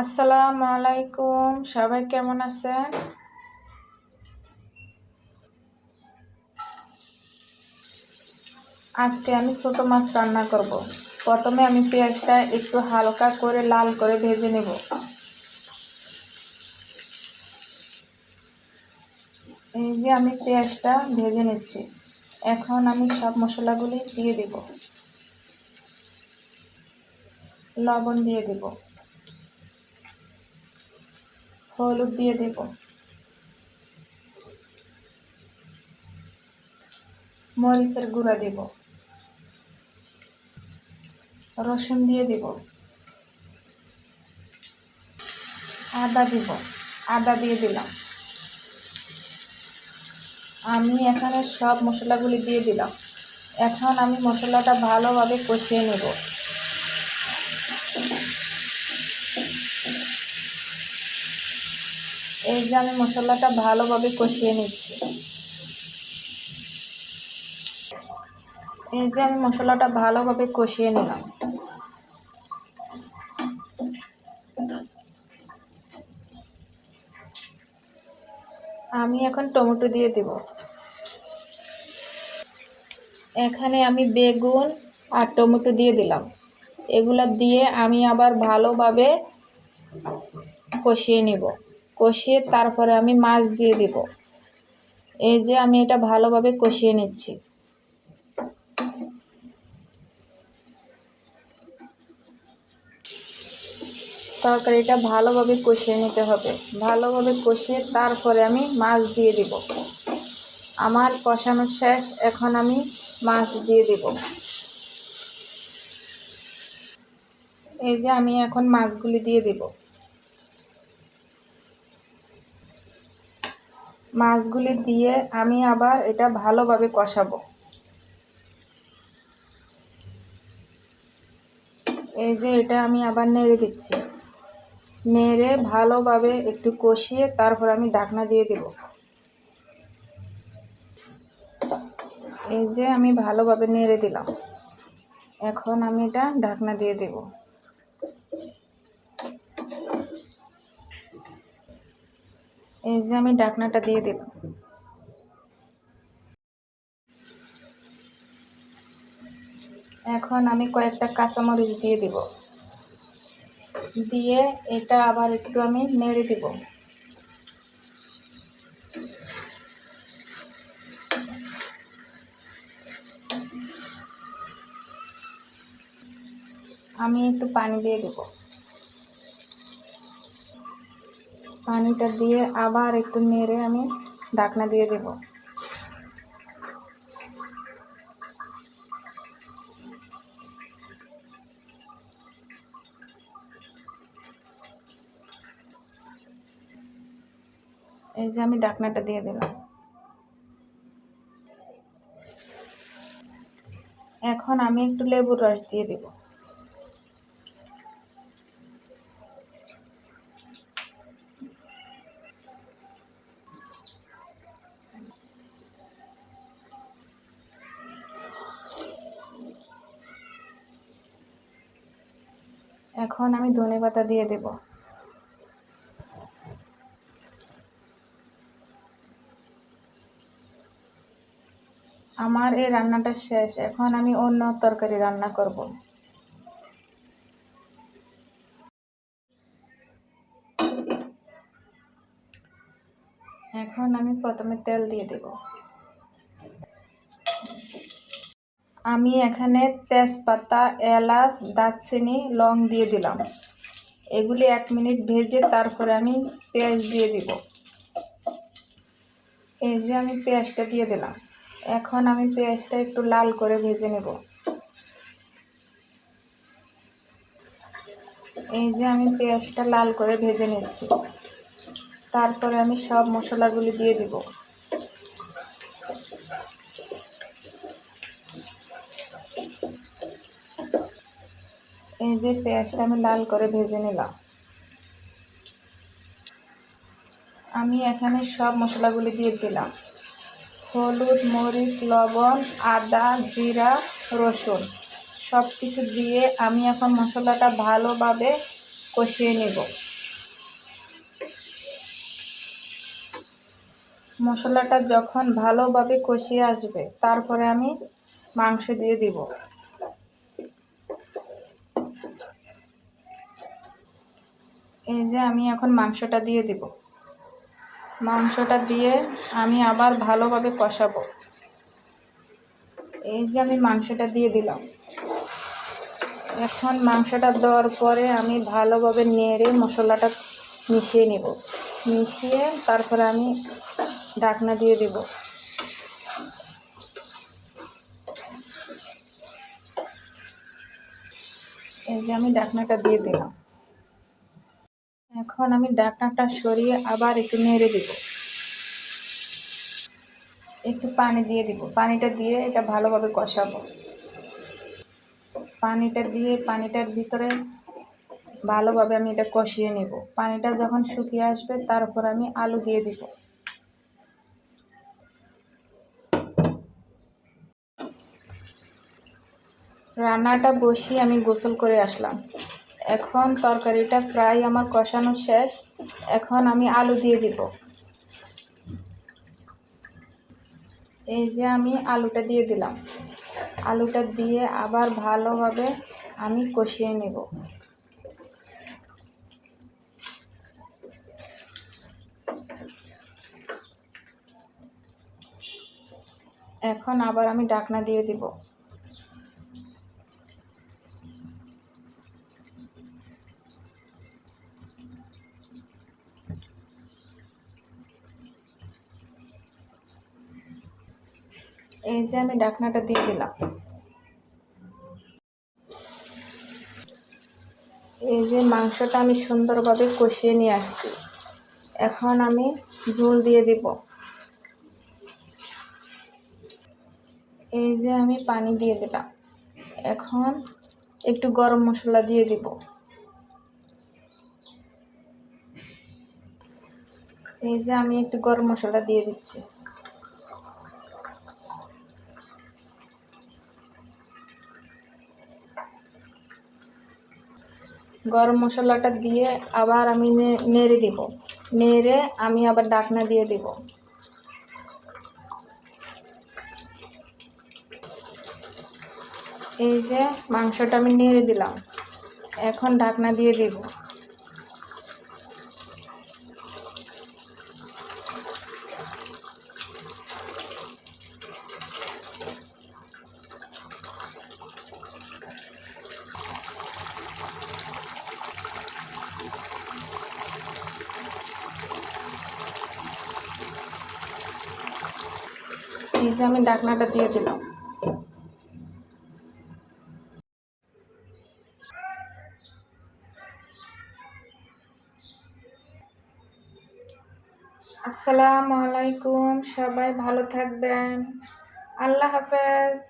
আসসালামু আলাইকুম। সবাই কেমন আছেন? আজকে আমি ছোট মাছ রান্না করব। প্রথমে আমি পেঁয়াজটা একটু হালকা করে লাল করে ভেজে নেব। এই যে আমি পেঁয়াজটা ভেজে নিচ্ছি। এখন আমি সব মশলাগুলি দিয়ে দেব। লবণ দিয়ে দেব। হলুদ দিয়ে দেব। মরিচের গুঁড়া দেব। রসুন দিয়ে দেব। আদা দিব। আদা দিয়ে দিলাম। আমি এখানে সব মশলাগুলি দিয়ে দিলাম। এখন আমি মশলাটা ভালোভাবে কষিয়ে নেব। এই যে আমি মশলাটা ভালোভাবে কষিয়ে নিচ্ছি। এই যে আমি মশলাটা ভালোভাবে কষিয়ে নিলাম। আমি এখন টমেটো দিয়ে দেব। এখানে আমি বেগুন আর টমেটো দিয়ে দিলাম। এগুলা দিয়ে আমি আবার ভালোভাবে কষিয়ে নিব। কষিয়ে তারপরে আমি মাছ দিয়ে দিব। এই যে আমি এটা ভালোভাবে কষিয়ে নিচ্ছি। তরকারিটা ভালোভাবে কষিয়ে নিতে হবে। ভালোভাবে কষিয়ে তারপরে আমি মাছ দিয়ে দিব। আমার কষানো শেষ, এখন আমি মাছ দিয়ে দিব। এই যে আমি এখন মাছগুলি দিয়ে দিব। মাছগুলি দিয়ে আমি আবার এটা ভালোভাবে কষাবো। এই যে এটা আমি আবার নেড়ে দিচ্ছি। নেড়ে ভালোভাবে একটু কষিয়ে তারপর আমি ঢাকনা দিয়ে দেব। এই যে আমি ভালোভাবে নেড়ে দিলাম। এখন আমি এটা ঢাকনা দিয়ে দেব। এই যে আমি ডাকনাটা দিয়ে দিলাম। এখন আমি কয়েকটা কাঁচামরিচ দিয়ে দিব। দিয়ে এটা আবার একটু আমি নেড়ে দিব। আমি একটু পানি দিয়ে দেব। পানিটা দিয়ে আবার একটু নেড়ে আমি ঢাকনা দিয়ে দেব। এই যে আমি ঢাকনাটা দিয়ে দিলাম। এখন আমি একটু লেবুর রস দিয়ে দেব। এখন আমি ধনে পাতা দিয়ে দেবো। আমার এই রান্নাটা শেষ। এখন আমি অন্য তরকারি রান্না করব। এখন আমি প্রথমে তেল দিয়ে দেব। আমি এখানে তেজপাতা, এলাচ, দারচিনি, লং দিয়ে দিলাম। এগুলি এক মিনিট ভেজে তারপরে আমি পেঁয়াজ দিয়ে দিব। এই যে আমি পেঁয়াজটা দিয়ে দিলাম। এখন আমি পেঁয়াজটা একটু লাল করে ভেজে নেব। এই যে আমি পেঁয়াজটা লাল করে ভেজে নিচ্ছি। তারপরে আমি সব মশলাগুলি দিয়ে দিব। এই যে পেঁয়াজটা আমি লাল করে ভেজে নিলাম। আমি এখানে সব মশলাগুলি দিয়ে দিলাম। হলুদ, মরিচ, লবণ, আদা, জিরা, রসুন সব কিছু দিয়ে আমি এখন মশলাটা ভালোভাবে কষিয়ে নেব। মশলাটা যখন ভালোভাবে কষিয়ে আসবে, তারপরে আমি মাংস দিয়ে দিব। এই যে আমি এখন মাংসটা দিয়ে দিব। মাংসটা দিয়ে আমি আবার ভালোভাবে কষাবো। এই যে আমি মাংসটা দিয়ে দিলাম। এখন মাংসটা দেওয়ার পরে আমি ভালোভাবে নেড়ে মশলাটা মিশিয়ে নেব। মিশিয়ে তারপরে আমি ঢাকনা দিয়ে দিব। এই যে আমি ঢাকনাটা দিয়ে দিলাম। এখন আমি ঢাকনাটা সরিয়ে আবার একটু নেড়ে দিব। একটু পানি দিয়ে দিব। পানিটা দিয়ে এটা ভালোভাবে কষাবো। পানিটা দিয়ে পানিটার ভিতরে ভালোভাবে আমি এটা কষিয়ে নেব। পানিটা যখন শুকিয়ে আসবে, তার উপর আমি আলু দিয়ে দিব। রান্নাটা বসিয়ে আমি গোসল করে আসলাম। এখন তরকারিটা প্রায় আমার কষানো শেষ। এখন আমি আলু দিয়ে দিব। এই যে আমি আলুটা দিয়ে দিলাম। আলুটা দিয়ে আবার ভালোভাবে আমি কষিয়ে নেব। এখন আবার আমি ডাকনা দিয়ে দিব। এই যে আমি ডাকনাটা দিয়ে দিলাম। এই যে মাংসটা আমি সুন্দরভাবে কষিয়ে নিয়ে আসছি। এখন আমি ঝোল দিয়ে দিব। এই যে আমি পানি দিয়ে দিলাম। এখন একটু গরম মশলা দিয়ে দিব। এই যে আমি একটু গরম মশলা দিয়ে দিচ্ছি। গরম মশলাটা দিয়ে আবার আমি নেড়ে দিব। নেড়ে আমি আবার ডাকনা দিয়ে দিব। এই যে মাংসটা আমি নেড়ে দিলাম। এখন ঢাকনা দিয়ে দিব। এই যে আমি ডাকনাটা দিয়ে দিলাম। আসসালামু আলাইকুম সবাই ভালো থাকবেন। আল্লাহ হাফেজ।